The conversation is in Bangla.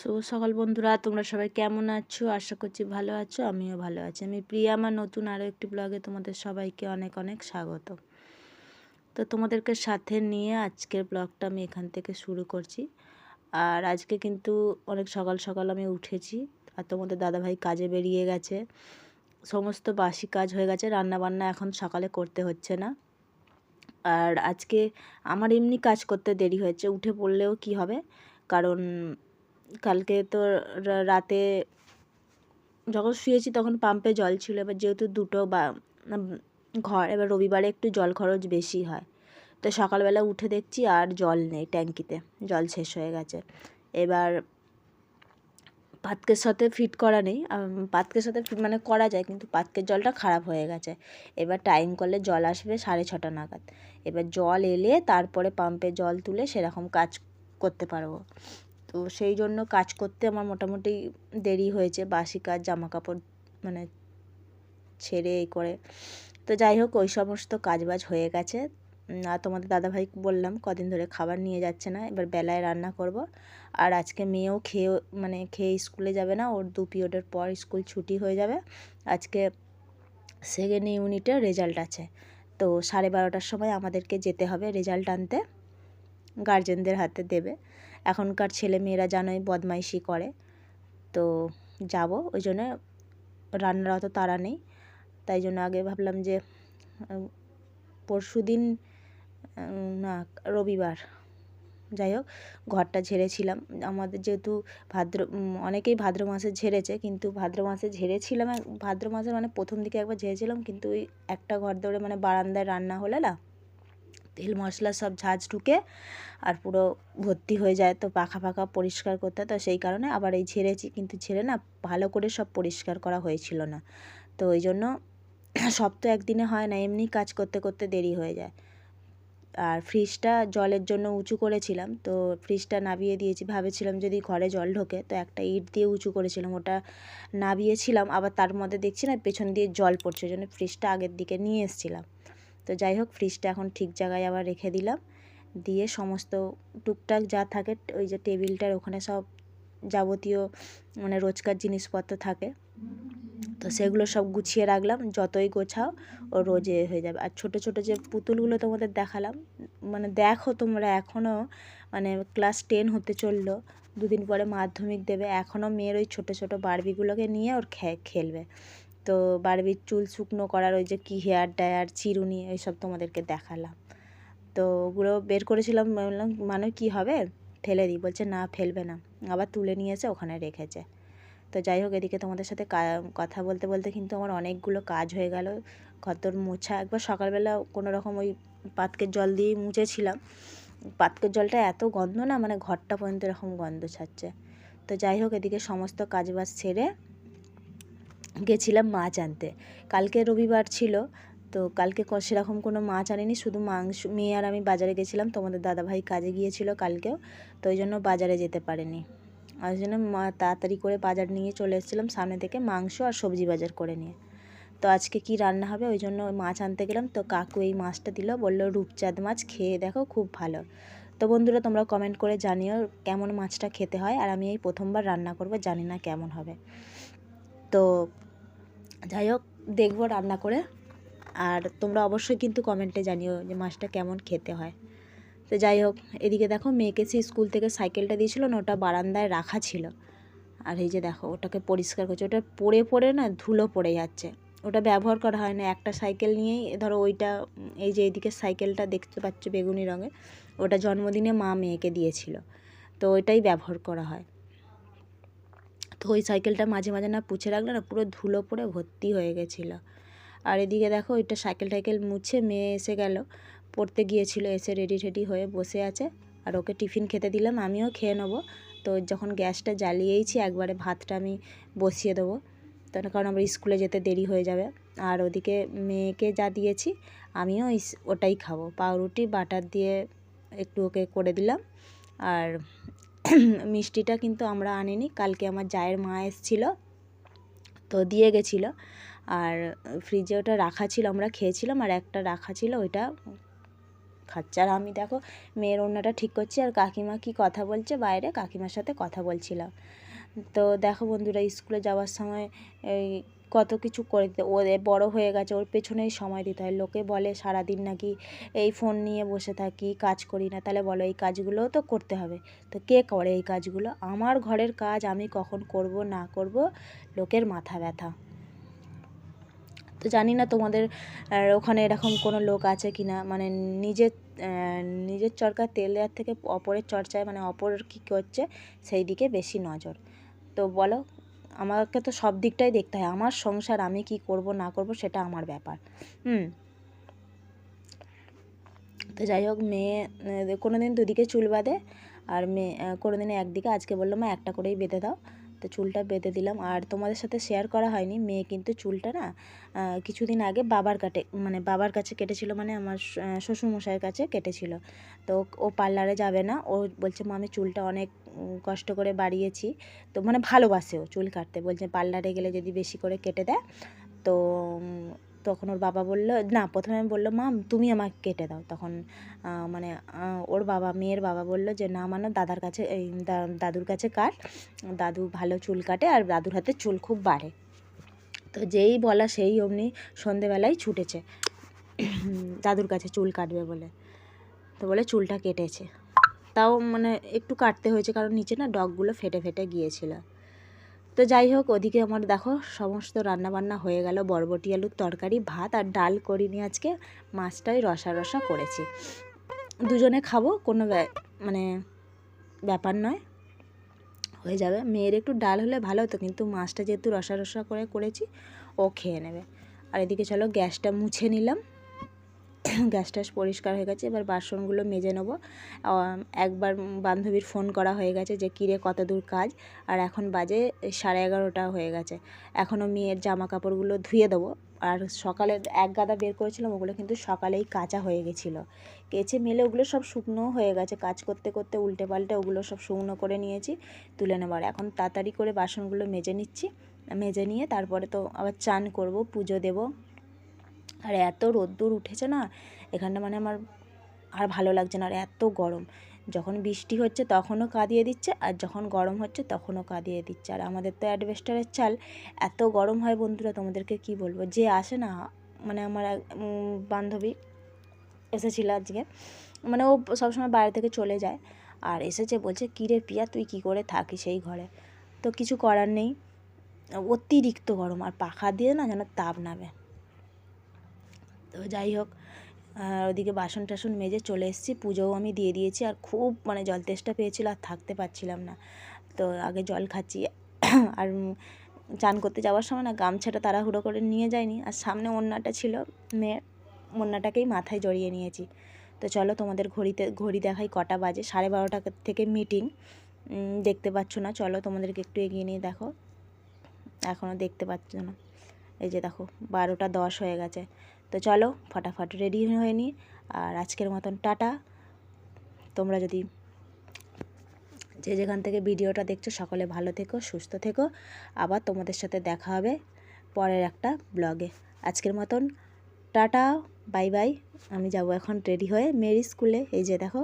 শুভ সকাল বন্ধুরা, তোমরা সবাই কেমন আছো? আশা করছি ভালো আছো, আমিও ভালো আছি। আমি প্রিয়া, আমার নতুন আরও একটি ব্লগে তোমাদের সবাইকে অনেক অনেক স্বাগত। তো তোমাদেরকে সাথে নিয়ে আজকের ব্লগটা আমি এখান থেকে শুরু করছি। আর আজকে কিন্তু অনেক সকাল সকাল আমি উঠেছি, আর তোমাদের দাদাভাই কাজে বেরিয়ে গেছে। সমস্ত বাসি কাজ হয়ে গেছে রান্না বান্না এখন সকালে করতে হচ্ছে না। আর আজকে আমার এমনি কাজ করতে দেরি হয়েছে, উঠে পড়লেও কি হবে? কারণ কালকে তো রাতে যখন শুয়েছি তখন পাম্পে জল ছিল, এবার যেহেতু দুটো বা ঘর, এবার রবিবারে একটু জল খরচ বেশি হয়। তো সকালবেলা উঠে দেখছি আর জল নেই ট্যাঙ্কিতে, জল শেষ হয়ে গেছে। এবার পাতকের সাথে ফিট করা নেই পাতকের সাথে ফিট মানে করা যায়, কিন্তু পাতকের জলটা খারাপ হয়ে গেছে। এবার টাইম করলে জল আসবে সাড়ে ছটা নাগাদ। এবার জল এলে তারপরে পাম্পে জল তুলে সেরকম কাজ করতে পারব। তো সেই জন্য কাজ করতে আমার মোটামুটি দেরি হয়েছে। বাসি কাজ জামা কাপড় মানে ছেড়ে এই করে। তো যাই হোক, ওই সমস্ত কাজবাজ হয়ে গেছে। আর তোমাদের দাদাভাই বললাম, কদিন ধরে খাবার নিয়ে যাচ্ছে না, এবার বেলায় রান্না করব। আর আজকে মেয়েও খেয়ে মানে খেয়ে স্কুলে যাবে না, ওর দু পিরিয়ডের পর স্কুল ছুটি হয়ে যাবে। আজকে সেকেন্ড ইউনিটের রেজাল্ট আছে। তো সাড়ে বারোটার সময় আমাদেরকে যেতে হবে রেজাল্ট আনতে, গার্জেনদের হাতে দেবে। এখনকার ছেলে মেয়েরা জানোই বদমাইশি করে। তো যাব, ওই জন্য রান্নার অত তাড়া নেই। তাই জন্য আগে ভাবলাম যে পরশু দিন না, রবিবার। যাই হোক, ঘরটা ঝেড়েছিলাম। আমাদের যেহেতু ভাদ্র অনেকেই ভাদ্র মাসে ঝেড়েছে, কিন্তু ভাদ্র মাসে ঝেড়েছিলাম, ভাদ্র মাসে মানে প্রথম দিকে একবার ঝেড়েছিলাম, কিন্তু ওই একটা ঘর ধরে মানে বারান্দায় রান্না হলে না তেল মশলা সব ঝাঁঝ ঢুকে আর পুরো ভর্তি হয়ে যায় তো পাখা পাখা পরিষ্কার করতে তো সেই কারণে আবার এই ঝেড়েছি কিন্তু ঝেড়ে না ভালো করে সব পরিষ্কার করা হয়েছিল না। তো ওই জন্য সব তো একদিনে হয় না, এমনি কাজ করতে করতে দেরি হয়ে যায়। আর ফ্রিজটা জলের জন্য উঁচু করেছিলাম তো ফ্রিজটা নাবিয়ে দিয়েছি, ভেবেছিলাম যদি ঘরে জল ঢোকে তো একটা ইট দিয়ে উঁচু করেছিলাম, ওটা নাবিয়েছিলাম, আবার তার মধ্যে দেখছি না পেছন দিয়ে জল পড়ছে, ওই জন্য ফ্রিজটা আগের দিকে নিয়ে এসেছিলাম। তো যাই হোক ফ্রিজটা এখন ঠিক জায়গায় আবার রেখে দিলাম। দিয়ে সমস্ত টুকটাক যা থাকে, ওই যে টেবিলটার ওখানে সব যাবতীয় মানে রোজকার জিনিসপত্র থাকে। তো সেগুলো সব গুছিয়ে রাখলাম, যতই গোছাও ও রোজে হয়ে যাবে। আর ছোটো ছোটো যে পুতুলগুলো তোমাদের দেখালাম মানে দেখো তোমরা এখনও মানে ক্লাস টেন হতে চলল, দুদিন পরে মাধ্যমিক দেবে। এখনও মেয়ের ওই ছোটো ছোটো বারবিগুলোকে নিয়ে ওর খেলবে। তো বারবির চুল শুকনো করার ওই যে কী হেয়ার ডায়ার চিরুনি এইসব তোমাদেরকে দেখালাম। তো ওগুলো বের করেছিলাম বললাম মানে কী হবে? ফেলে দিই। বলছে, না, ফেলবে না। আবার তুলে নিয়ে এসে ওখানে রেখেছে। তো যাই হোক, এদিকে তোমাদের সাথে কথা বলতে বলতে কিন্তু আমার অনেকগুলো কাজ হয়ে গেল। ঘর মোছা, একবার সকালবেলা কোনো রকম ওই পাতকের জল দিয়েই মুছেছিলাম। পাতকের জলটা এত গন্ধ না মানে ঘরটা পর্যন্ত এরকম গন্ধ ছাড়ছে। তো যাই হোক, এদিকে সমস্ত কাজবাজ ছেড়ে গেছিলাম মাছ আনতে। কালকে রবিবার ছিল, তো কালকে সেরকম কোনো মাছ আনিনি, শুধু মাংস, মেয়ে আর আমি বাজারে গেছিলাম তোমাদের দাদাভাই কাজে গিয়েছিল কালকেও, তো ওই জন্য বাজারে যেতে পারিনি। ওই জন্য মা তাড়াতাড়ি করে বাজার নিয়ে চলে এসেছিলাম, সামনে থেকে মাংস আর সবজি বাজার করে নিয়ে। তো আজকে কি রান্না হবে, ওই জন্য মাছ আনতে গেলাম, তো কাকু এই মাছটা দিল, বলল রূপচাঁদ মাছ খেয়ে দেখো খুব ভালো। তো বন্ধুরা তোমরা কমেন্ট করে জানিও কেমন মাছটা খেতে হয়, আর আমি এই প্রথমবার রান্না করব, জানি না কেমন হবে। তো যাই হোক দেখব রান্না করে। আর তোমরা অবশ্যই কিন্তু কমেন্টে জানিও যে মাছটা কেমন খেতে হয়। তো যাই হোক এদিকে দেখো মেয়েকে সেই স্কুল থেকে সাইকেলটা দিয়েছিলো না, ওটা বারান্দায় রাখা ছিল। আর এই যে দেখো, ওটাকে পরিষ্কার করছে। ওটা পড়ে পড়ে না, ধুলো পড়ে যাচ্ছে। ওটা ব্যবহার করা হয় না, একটা সাইকেল নিয়েই। ধরো ওইটা, এই যে এইদিকে সাইকেলটা দেখতে পাচ্ছ বেগুনি রঙের, ওটা জন্মদিনে মা মেয়েকে দিয়েছিল। তো ওইটাই ব্যবহার করা হয়। তো ওই সাইকেলটা মাঝে মাঝে না পুছে রাখলে না পুরো ধুলো পড়ে ভর্তি হয়ে গেছিল। আর এদিকে দেখো ওইটা সাইকেল টাইকেল মুছে মেয়ে এসে গেল। পড়তে গিয়েছিল, এসে রেডি টেডি হয়ে বসে আছে। আর ওকে টিফিন খেতে দিলাম, আমিও খেয়ে নেব। তো যখন গ্যাসটা জ্বালিয়েইছি, একবারে ভাতটা আমি বসিয়ে দেবো। তার কারণ আমার স্কুলে যেতে দেরি হয়ে যাবে। আর ওদিকে মেয়েকে যা দিয়েছি, আমিও ওটাই খাব। পাউরুটি, বাটার দিয়ে একটু ওকে করে দিলাম। আর মিষ্টিটা কিন্তু আমরা আনিনি। কালকে আমার জায়ের মা এসেছিল, তো দিয়ে গেছিল। আর ফ্রিজে ওটা রাখা ছিল, আমরা খেয়েছিলাম, আর একটা রাখা ছিল, ওইটা খাচ্ছে। আর আমি দেখো, মেয়ের ওড়নাটা ঠিক করছি, আর কাকিমা কি কথা বলছে বাইরে, কাকিমার সাথে কথা বলছিলাম। তো দেখো বন্ধুরা, স্কুলে যাওয়ার সময় এই কত কিছু করে দিতে ও বড় হয়ে গেছে, ওর পেছনেই সময় দিতে হয়। লোকে বলে, সারাদিন নাকি এই ফোন নিয়ে বসে থাকি, কাজ করি না। তাহলে বলো, এই কাজগুলোও তো করতে হবে। তো কে করে এই কাজগুলো? আমার ঘরের কাজ আমি কখন করব, না করব, লোকের মাথা ব্যথা। তো জানি না তোমাদের ওখানে এরকম কোনো লোক আছে কি না মানে নিজের নিজের চরকার তেল দেওয়ার থেকে অপরের চর্চায় মানে অপর কী করছে, সেই দিকে বেশি নজর। তো বলো আমাকে তো সব দিকটাই দেখতে হয়। আমার সংসার আমি কি করব, না করব সেটা আমার ব্যাপার। হুম। তো যাই হোক, মেয়ে কোনোদিন কোনো দিন দুদিকে চুল বাঁধে, আর মেয়ে কোনোদিন কোনো দিনে একদিকে। আজকে বলল, মা, একটা করেই বেঁধে দাও। তো চুলটা বেঁধে দিলাম। আর তোমাদের সাথে শেয়ার করা হয়নি, মেয়ে কিন্তু চুলটা না কিছুদিন আগে বাবার কাটে মানে বাবার কাছে কেটেছিল মানে আমার শ্বশুরমশাইয়ের কাছে কেটেছিল। তো ও পার্লারে যাবে না, ও বলছে, মা, আমি চুলটা অনেক কষ্ট করে বাড়িয়েছি। তো মানে ভালোবাসে ও চুল কাটতে। বলছে, পার্লারে গেলে যদি বেশি করে কেটে দেয়, তো তখন ওর বাবা বলল, না, প্রথমে আমি বলল মা, তুমি আমাকে কেটে দাও। তখন মানে ওর বাবা, মেয়ের বাবা বলল যে, না মানে দাদার কাছে, এই দাদুর কাছে কাট। দাদু ভালো চুল কাটে আর দাদুর হাতে চুল খুব বাড়ে। তো যেই বলা সেই অমনি সন্ধেবেলায় ছুটেছে। দাদুর কাছে চুল কাটবে বলে। তো বলে চুলটা কেটেছে। তাও মানে একটু কাটতে হয়েছে কারণ নিচে না ডগগুলো ফেটে ফেটে গিয়েছিল। তো যাই হোক, ওদিকে আমার দেখো সমস্ত রান্না বান্না হয়ে গেল। বরবটি, আলুর তরকারি, ভাত আর ডাল করিনি আজকে। মাছটাই রসা রসা করেছি। দুজনে খাব, কোনো মানে ব্যাপার নয়। হয়ে যাবে। মেয়ের একটু ডাল হলে ভালো হতো, কিন্তু মাছটা যেহেতু রসা রসা করে করেছি, ও খেয়ে নেবে। আর এদিকে চলো গ্যাসটা মুছে নিলাম। গ্যাস ট্যাস পরিষ্কার হয়ে গেছে। এবার বাসনগুলো মেজে নেব। একবার বান্ধবীর ফোন করা হয়ে গেছে যে, কিরে কত দূর কাজ? আর এখন বাজে সাড়ে এগারোটা হয়ে গেছে। এখনও মেয়ের জামা কাপড়গুলো ধুয়ে দেবো। আর সকালে এক গাদা বের করেছিলাম, ওগুলো কিন্তু সকালেই কাঁচা হয়ে গেছিল। কেচে মেলে ওগুলো সব শুকনো হয়ে গেছে। কাজ করতে করতে উল্টে পাল্টে ওগুলো সব শুকনো করে নিয়েছি, তুলে নেবার এখন তাড়াতাড়ি করে বাসনগুলো মেজে নিচ্ছি। মেজে নিয়ে তারপরে তো আবার চান করব, পুজো দেবো। আর এত রোদ্দুর উঠেছে না, এখানটা মানে আমার আর ভালো লাগছে না, আর এত গরম। যখন বৃষ্টি হচ্ছে তখনও কাঁদিয়ে দিচ্ছে, আর যখন গরম হচ্ছে তখনও কাঁদিয়ে দিচ্ছে। আর আমাদের তো অ্যাডভেস্টারের চাল, এত গরম হয় বন্ধুরা, তোমাদেরকে কি বলব? যে আসে না মানে আমার বান্ধবী এসেছিল আজকে মানে ও সবসময় বাইরে থেকে চলে যায়, আর এসেছে বলছে, কিরে পিয়া, তুই কি করে থাকিস সেই ঘরে? তো কিছু করার নেই, অতিরিক্ত গরম, আর পাখা দিয়ে না যেন তাপ নামে। তো যাই হোক, আর ওদিকে বাসন টাসন মেজে চলে এসেছি। পুজোও আমি দিয়ে দিয়েছি আর খুব মানে জল তেষ্টা পেয়েছিল আর থাকতে পারছিলাম না। তো আগে জল খাচ্ছি। আর চান করতে যাওয়ার সময় না গামছাটা তাড়াহুড়ো করে নিয়ে যায়নি আর সামনে ওড়নাটা ছিল মেয়ের, ওড়নাটাকেই মাথায় জড়িয়ে নিয়েছি। তো চলো তোমাদের ঘড়িতে, ঘড়ি দেখাই কটা বাজে, সাড়ে বারোটা থেকে মিটিং। দেখতে পাচ্ছ না, চলো তোমাদেরকে একটু এগিয়ে নিয়ে দেখো। এখনও দেখতে পাচ্ছ না। এই যে দেখো, বারোটা দশ হয়ে গেছে। তো চলো ফটাফট রেডি হয়ে নিই। আর আজকের মতন টাটা। তোমরা যদি যে যেখান থেকে ভিডিওটা দেখছ, সকলে ভালো থেকো, সুস্থ থেকো। আবার তোমাদের সাথে দেখা হবে পরের একটা ব্লগে আজকের মতন টাটা বাই বাই আমি যাব এখন রেডি হয়ে মেরি স্কুলে এই যে দেখো